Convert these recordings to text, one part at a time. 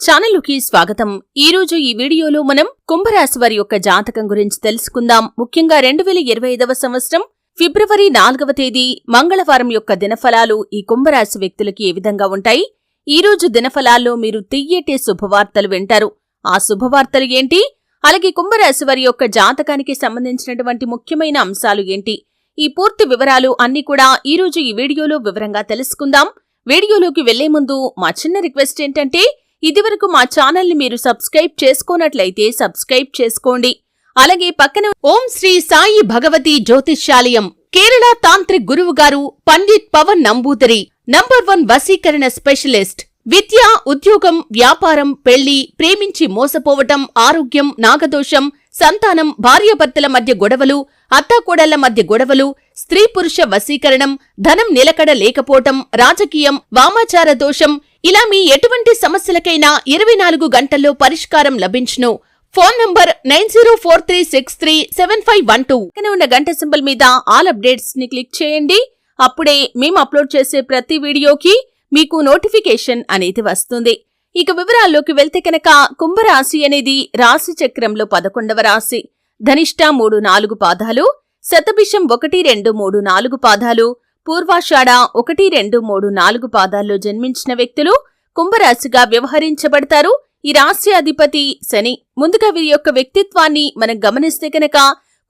ఛానల్కి స్వాగతం. ఈ రోజు ఈ వీడియోలో మనం కుంభరాశి వారి యొక్క జాతకం గురించి తెలుసుకుందాం. ముఖ్యంగా రెండు వేల ఇరవై ఐదవ సంవత్సరం ఫిబ్రవరి నాలుగవ తేదీ మంగళవారం యొక్క దినఫలాలు ఈ కుంభరాశి వ్యక్తులకి ఏ విధంగా ఉంటాయి? ఈ రోజు దినఫలాల్లో మీరు తియ్యటే శుభవార్తలు వింటారు. ఆ శుభవార్తలు ఏంటి? అలాగే కుంభరాశి వారి యొక్క జాతకానికి సంబంధించినటువంటి ముఖ్యమైన అంశాలు ఏంటి? ఈ పూర్తి వివరాలు అన్ని కూడా ఈ రోజు ఈ వీడియోలో వివరంగా తెలుసుకుందాం. వీడియోలోకి వెళ్ళే ముందు మా చిన్న రిక్వెస్ట్ ఏంటంటే ఇదివరకు మా ఛానల్ని మీరు సబ్స్క్రైబ్ చేసుకోనట్లయితే సబ్స్క్రైబ్ చేసుకోండి. అలాగే పక్కన ఓం శ్రీ సాయి భగవతి జ్యోతిష్యాలయం కేరళ తాంత్రిక్ గురువు గారు పండిత్ పవన్ నంబూదరి నంబర్ వన్ వసీకరణ స్పెషలిస్ట్ విద్య ఉద్యోగం వ్యాపారం పెళ్ళి ప్రేమించి మోసపోవటం ఆరోగ్యం నాగదోషం సంతానం భార్యాభర్తల మధ్య గొడవలు అత్తాకోడళ్ళ మధ్య గొడవలు స్త్రీ పురుష వశీకరణం ధనం నిలకడ లేకపోవటం రాజకీయం వామాచార దోషం ఇలా మీ ఎటువంటి సమస్యలకైనా ఇరవై నాలుగు గంటల్లో పరిష్కారం లభించును. Phone number nine zero four three six three seven five one two. ఉన్న గంట సింబల్ మీద ఆల్ అప్డేట్స్ని క్లిక్ చేయండి. అప్పుడే మేము అప్లోడ్ చేసే ప్రతి వీడియోకి మీకు నోటిఫికేషన్ అనేది వస్తుంది. ఇక వివరాల్లోకి వెళ్తే కనుక కుంభరాశి అనేది రాశి చక్రంలో పదకొండవ రాశి. ధనిష్ట మూడు నాలుగు పాదాలు శతభిషం ఒకటి రెండు మూడు నాలుగు పాదాలు పూర్వాషాఢ ఒకటి రెండు మూడు నాలుగు పాదాల్లో జన్మించిన వ్యక్తులు కుంభరాశిగా వ్యవహరించబడతారు. ఈ రాశి అధిపతి శని ముందుగా వీరి యొక్క వ్యక్తిత్వాన్ని మనం గమనిస్తే కనుక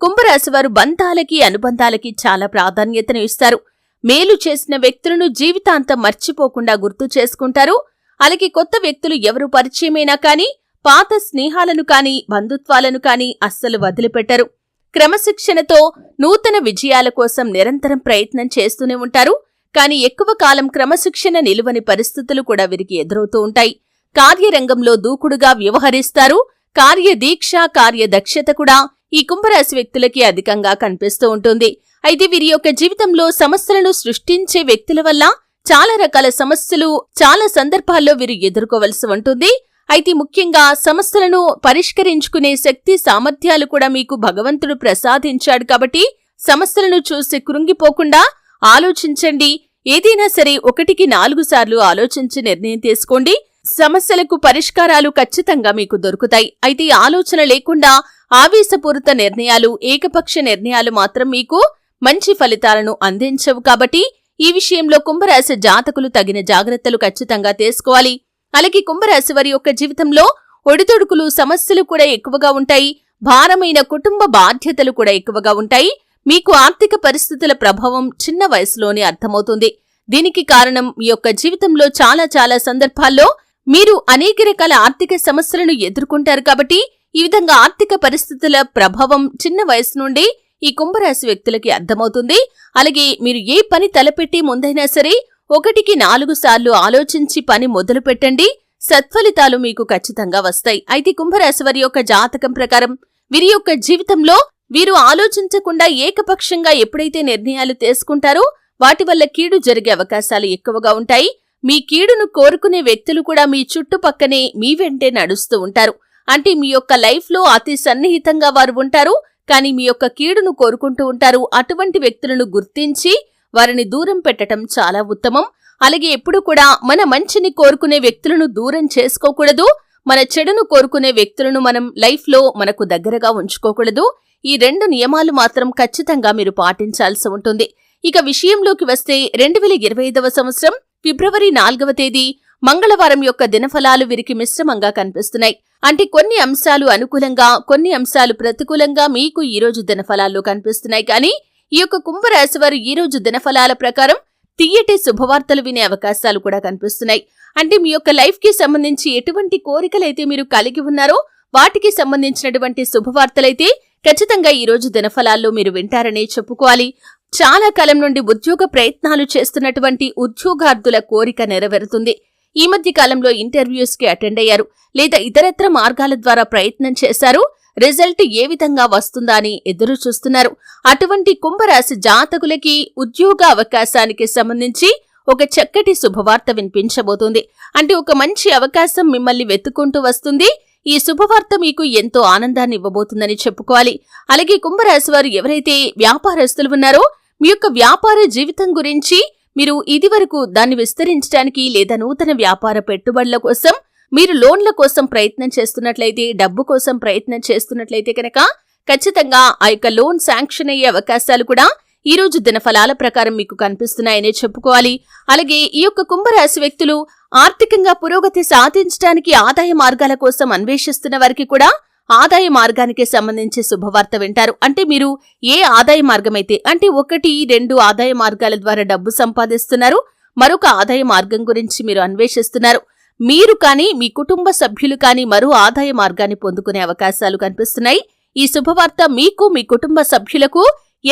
కుంభరాశి వారు బంధాలకి అనుబంధాలకి చాలా ప్రాధాన్యతను ఇస్తారు. మేలు చేసిన వ్యక్తులను జీవితాంతం మర్చిపోకుండా గుర్తు చేసుకుంటారు. అలాగే కొత్త వ్యక్తులు ఎవరు పరిచయమైనా కానీ పాత స్నేహాలను కానీ బంధుత్వాలను కానీ అస్సలు వదిలిపెట్టరు. క్రమశిక్షణతో నూతన విజయాల కోసం నిరంతరం ప్రయత్నం చేస్తూనే ఉంటారు. కానీ ఎక్కువ కాలం క్రమశిక్షణ నిలువని పరిస్థితులు కూడా వీరికి ఎదురవుతూ ఉంటాయి. కార్యరంగంలో దూకుడుగా వ్యవహరిస్తారు. కార్యదీక్ష కార్యదక్షత కూడా ఈ కుంభరాశి వ్యక్తులకి అధికంగా కనిపిస్తూ ఉంటుంది. అయితే వీరి యొక్క జీవితంలో సమస్యలను సృష్టించే వ్యక్తుల వల్ల చాలా రకాల సమస్యలు చాలా సందర్భాల్లో వీరు ఎదుర్కోవలసి ఉంటుంది. అయితే ముఖ్యంగా సమస్యలను పరిష్కరించుకునే శక్తి సామర్థ్యాలు కూడా మీకు భగవంతుడు ప్రసాదించాడు కాబట్టి సమస్యలను చూసి కృంగిపోకుండా ఆలోచించండి. ఏదైనా సరే ఒకటికి నాలుగు సార్లు ఆలోచించి నిర్ణయం తీసుకోండి. సమస్యలకు పరిష్కారాలు ఖచ్చితంగా మీకు దొరుకుతాయి. అయితే ఆలోచన లేకుండా ఆవేశపూరిత నిర్ణయాలు ఏకపక్ష నిర్ణయాలు మాత్రం మీకు మంచి ఫలితాలను అందించవు కాబట్టి ఈ విషయంలో కుంభరాశి జాతకులు తగిన జాగ్రత్తలు ఖచ్చితంగా తీసుకోవాలి. అలాగే కుంభరాశి వారి యొక్క జీవితంలో ఒడిదొడుకులు సమస్యలు కూడా ఎక్కువగా ఉంటాయి. భారమైన కుటుంబ బాధ్యతలు కూడా ఎక్కువగా ఉంటాయి. మీకు ఆర్థిక పరిస్థితుల ప్రభావం చిన్న వయసులోనే అర్థమవుతుంది. దీనికి కారణం మీ యొక్క జీవితంలో చాలా చాలా సందర్భాల్లో మీరు అనేక రకాల ఆర్థిక సమస్యలను ఎదుర్కొంటారు కాబట్టి ఈ విధంగా ఆర్థిక పరిస్థితుల ప్రభావం చిన్న వయసు నుండి ఈ కుంభరాశి వ్యక్తులకి అర్థమవుతుంది. అలాగే మీరు ఏ పని తలపెట్టి ముందైనా సరే ఒకటికి నాలుగు సార్లు ఆలోచించి పని మొదలు పెట్టండి సత్ఫలితాలు మీకు ఖచ్చితంగా వస్తాయి. అయితే కుంభరాశి వారి యొక్క జాతకం ప్రకారం వీరి యొక్క జీవితంలో వీరు ఆలోచించకుండా ఏకపక్షంగా ఎప్పుడైతే నిర్ణయాలు తీసుకుంటారో వాటి వల్ల కీడు జరిగే అవకాశాలు ఎక్కువగా ఉంటాయి. మీ కీడును కోరుకునే వ్యక్తులు కూడా మీ చుట్టుపక్కనే మీ వెంటే నడుస్తూ ఉంటారు. అంటే మీ యొక్క లైఫ్లో అతి సన్నిహితంగా వారు ఉంటారు. కానీ మీ యొక్క కీడును కోరుకుంటూ ఉంటారు. అటువంటి వ్యక్తులను గుర్తించి వారిని దూరం పెట్టటం చాలా ఉత్తమం. అలాగే ఎప్పుడు కూడా మన మంచిని కోరుకునే వ్యక్తులను దూరం చేసుకోకూడదు. మన చెడును కోరుకునే వ్యక్తులను మనం లైఫ్లో మనకు దగ్గరగా ఉంచుకోకూడదు. ఈ రెండు నియమాలు మాత్రం ఖచ్చితంగా మీరు పాటించాల్సి ఉంటుంది. ఇక విషయంలోకి వస్తే రెండు వేల ఇరవై ఐదవ సంవత్సరం ఫిబ్రవరి నాలుగవ తేదీ మంగళవారం యొక్క దినఫలాలు వీరికి మిశ్రమంగా కనిపిస్తున్నాయి. అంటే కొన్ని అంశాలు అనుకూలంగా కొన్ని అంశాలు ప్రతికూలంగా మీకు ఈ రోజు దినఫలాల్లో కనిపిస్తున్నాయి. కానీ ఈ యొక్క కుంభరాశి వారు ఈ రోజు దినఫలాల ప్రకారం తీయటి శుభవార్తలు వినే అవకాశాలు కూడా కనిపిస్తున్నాయి. అంటే మీ యొక్క లైఫ్కి సంబంధించి ఎటువంటి కోరికలైతే మీరు కలిగి ఉన్నారో వాటికి సంబంధించినటువంటి శుభవార్తలైతే ఖచ్చితంగా ఈ రోజు దినఫలాల్లో మీరు వింటారనే చెప్పుకోవాలి. చాలా కాలం నుండి ఉద్యోగ ప్రయత్నాలు చేస్తున్నటువంటి ఉద్యోగార్థుల కోరిక నెరవేరుతుంది. ఈ మధ్య కాలంలో ఇంటర్వ్యూస్కి అటెండ్ అయ్యారు. లేదా ఇతరత్ర మార్గాల ద్వారా ప్రయత్నం చేశారు. రిజల్ట్ ఏ విధంగా వస్తుందా అని ఎదురు చూస్తున్నారు. అటువంటి కుంభరాశి జాతకులకి ఉద్యోగ అవకాశానికి సంబంధించి ఒక చక్కటి శుభవార్త వినిపించబోతుంది. అంటే ఒక మంచి అవకాశం మిమ్మల్ని వెతుక్కుంటూ వస్తుంది. ఈ శుభవార్త మీకు ఎంతో ఆనందాన్ని ఇవ్వబోతుందని చెప్పుకోవాలి. అలాగే కుంభరాశి వారు ఎవరైతే వ్యాపారస్తులు ఉన్నారో మీ యొక్క వ్యాపార జీవితం గురించి మీరు ఇదివరకు దాన్ని విస్తరించడానికి లేదా నూతన వ్యాపార పెట్టుబడుల కోసం మీరు లోన్ల కోసం ప్రయత్నం చేస్తున్నట్లయితే డబ్బు కోసం ప్రయత్నం చేస్తున్నట్లయితే కనుక ఖచ్చితంగా ఆ యొక్క లోన్ శాంక్షన్ అయ్యే అవకాశాలు కూడా ఈ రోజు దినఫలాల ప్రకారం మీకు కనిపిస్తున్నాయనే చెప్పుకోవాలి. అలాగే ఈ యొక్క కుంభరాశి వ్యక్తులు ఆర్థికంగా పురోగతి సాధించడానికి ఆదాయ మార్గాల కోసం అన్వేషిస్తున్న వారికి కూడా ఆదాయ మార్గానికి సంబంధించి శుభవార్త వింటారు. అంటే మీరు ఏ ఆదాయ మార్గమైతే అంటే ఒకటి రెండు ఆదాయ మార్గాల ద్వారా డబ్బు సంపాదిస్తున్నారు మరొక ఆదాయ మార్గం గురించి మీరు అన్వేషిస్తున్నారు. మీరు కానీ మీ కుటుంబ సభ్యులు కానీ మరో ఆదాయ మార్గాన్ని పొందుకునే అవకాశాలు కనిపిస్తున్నాయి. ఈ శుభవార్త మీకు మీ కుటుంబ సభ్యులకు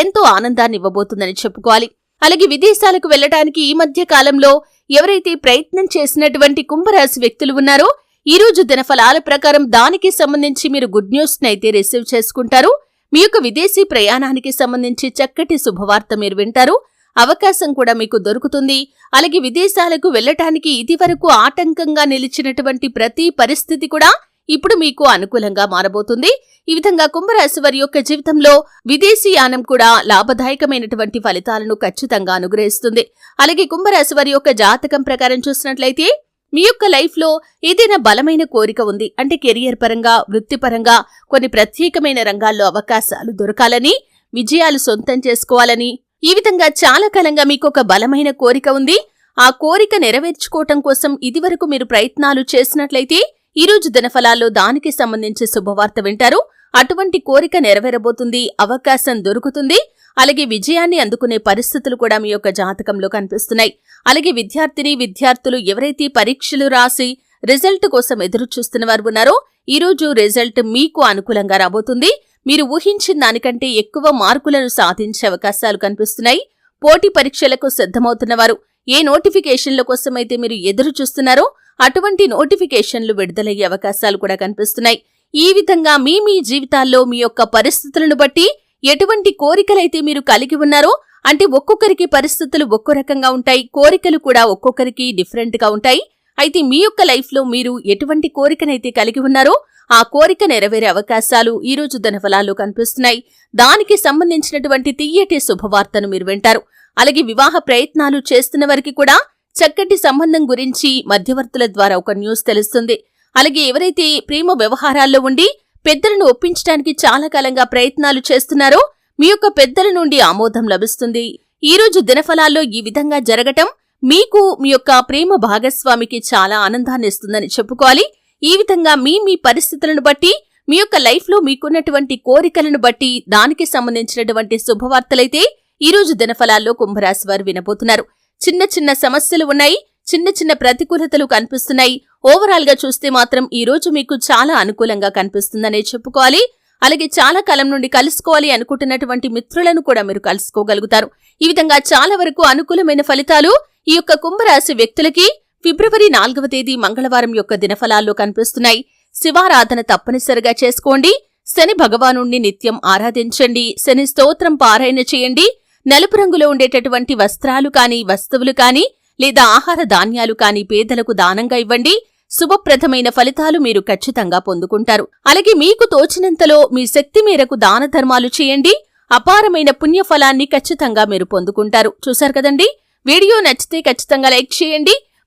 ఎంతో ఆనందాన్ని ఇవ్వబోతుందని చెప్పుకోవాలి. అలాగే విదేశాలకు వెళ్ళడానికి ఈ మధ్య కాలంలో ఎవరైతే ప్రయత్నం చేసినటువంటి కుంభరాశి వ్యక్తులు ఉన్నారో ఈ రోజు దినఫలాల ప్రకారం దానికి సంబంధించి మీరు గుడ్ న్యూస్ అయితే రిసీవ్ చేసుకుంటారు. మీ యొక్క విదేశీ ప్రయాణానికి సంబంధించి చక్కటి శుభవార్త మీరు వింటారు. అవకాశం కూడా మీకు దొరుకుతుంది. అలాగే విదేశాలకు వెళ్ళటానికి ఇదివరకు ఆటంకంగా నిలిచినటువంటి ప్రతి పరిస్థితి కూడా ఇప్పుడు మీకు అనుకూలంగా మారబోతుంది. ఈ విధంగా కుంభరాశి వారి యొక్క జీవితంలో విదేశీ యానం కూడా లాభదాయకమైనటువంటి ఫలితాలను ఖచ్చితంగా అనుగ్రహిస్తుంది. అలాగే కుంభరాశి వారి యొక్క జాతకం ప్రకారం చూసినట్లయితే మీ యొక్క లైఫ్లో ఏదైనా బలమైన కోరిక ఉంది. అంటే కెరియర్ పరంగా వృత్తిపరంగా కొన్ని ప్రత్యేకమైన రంగాల్లో అవకాశాలు దొరకాలని విజయాలు సొంతం చేసుకోవాలని ఈ విధంగా చాలా కాలంగా మీకు ఒక బలమైన కోరిక ఉంది. ఆ కోరిక నెరవేర్చుకోవటం కోసం ఇదివరకు మీరు ప్రయత్నాలు చేసినట్లయితే ఈ రోజు దినఫలాల్లో దానికి సంబంధించి శుభవార్త వింటారు. అటువంటి కోరిక నెరవేరబోతుంది అవకాశం దొరుకుతుంది. అలాగే విజయాన్ని అందుకునే పరిస్థితులు కూడా మీ యొక్క జాతకంలో కనిపిస్తున్నాయి. అలాగే విద్యార్థిని విద్యార్థులు ఎవరైతే పరీక్షలు రాసి రిజల్ట్ కోసం ఎదురు చూస్తున్న వారు ఉన్నారో ఈ రోజు రిజల్ట్ మీకు అనుకూలంగా రాబోతుంది. మీరు ఊహించిన దానికంటే ఎక్కువ మార్కులను సాధించే అవకాశాలు కనిపిస్తున్నాయి. పోటీ పరీక్షలకు సిద్ధమవుతున్న వారు ఏ నోటిఫికేషన్ల కోసమైతే మీరు ఎదురు చూస్తున్నారో అటువంటి నోటిఫికేషన్లు విడుదలయ్యే అవకాశాలు కూడా కనిపిస్తున్నాయి. ఈ విధంగా మీ మీ జీవితాల్లో మీ యొక్క పరిస్థితులను బట్టి ఎటువంటి కోరికలైతే మీరు కలిగి ఉన్నారో అంటే ఒక్కొక్కరికి పరిస్థితులు ఒక్కో రకంగా ఉంటాయి. కోరికలు కూడా ఒక్కొక్కరికి డిఫరెంట్గా ఉంటాయి. అయితే మీ యొక్క లైఫ్లో మీరు ఎటువంటి కోరికనైతే కలిగి ఉన్నారో ఆ కోరిక నెరవేరే అవకాశాలు ఈ రోజు ధనఫలాల్లో కనిపిస్తున్నాయి. దానికి సంబంధించినటువంటి తీయటి శుభవార్తను మీరు వింటారు. అలాగే వివాహ ప్రయత్నాలు చేస్తున్న వారికి కూడా చక్కటి సంబంధం గురించి మధ్యవర్తుల ద్వారా ఒక న్యూస్ తెలుస్తుంది. అలాగే ఎవరైతే ప్రేమ వ్యవహారాల్లో ఉండి పెద్దలను ఒప్పించడానికి చాలా కాలంగా ప్రయత్నాలు చేస్తున్నారో మీ యొక్క పెద్దల నుండి ఆమోదం లభిస్తుంది. ఈ రోజు దినఫలాల్లో ఈ విధంగా జరగటం మీకు మీ యొక్క ప్రేమ భాగస్వామికి చాలా ఆనందాన్ని ఇస్తుందని చెప్పుకోవాలి. ఈ విధంగా మీ మీ పరిస్థితులను బట్టి మీ యొక్క లైఫ్లో మీకున్నటువంటి కోరికలను బట్టి దానికి సంబంధించినటువంటి శుభవార్తలైతే ఈ రోజు దినఫలాల్లో కుంభరాశి వారు వినబోతున్నారు. చిన్న చిన్న సమస్యలు ఉన్నాయి. చిన్న చిన్న ప్రతికూలతలు కనిపిస్తున్నాయి. ఓవరాల్గా చూస్తే మాత్రం ఈ రోజు మీకు చాలా అనుకూలంగా కనిపిస్తుందనే చెప్పుకోవాలి. అలాగే చాలా కాలం నుండి కలుసుకోవాలి అనుకుంటున్నటువంటి మిత్రులను కూడా మీరు కలుసుకోగలుగుతారు. ఈ విధంగా చాలా వరకు అనుకూలమైన ఫలితాలు ఈ యొక్క కుంభరాశి వ్యక్తులకి ఫిబ్రవరి నాలుగవ తేదీ మంగళవారం యొక్క దినఫలాల్లో కనిపిస్తున్నాయి. శివారాధన తప్పనిసరిగా చేసుకోండి. శని భగవాను నిత్యం ఆరాధించండి. శని స్తోత్రం పారాయణ చేయండి. నలుపు రంగులో ఉండేటటువంటి వస్త్రాలు కాని వస్తువులు కాని లేదా ఆహార ధాన్యాలు కాని పేదలకు దానంగా ఇవ్వండి. శుభప్రదమైన ఫలితాలు మీరు ఖచ్చితంగా పొందుకుంటారు. అలాగే మీకు తోచినంతలో మీ శక్తి మేరకు దాన ధర్మాలు చేయండి. అపారమైన పుణ్యఫలాన్ని ఖచ్చితంగా మీరు పొందుకుంటారు. చూశారు కదండి? వీడియో నచ్చితే ఖచ్చితంగా లైక్ చేయండి.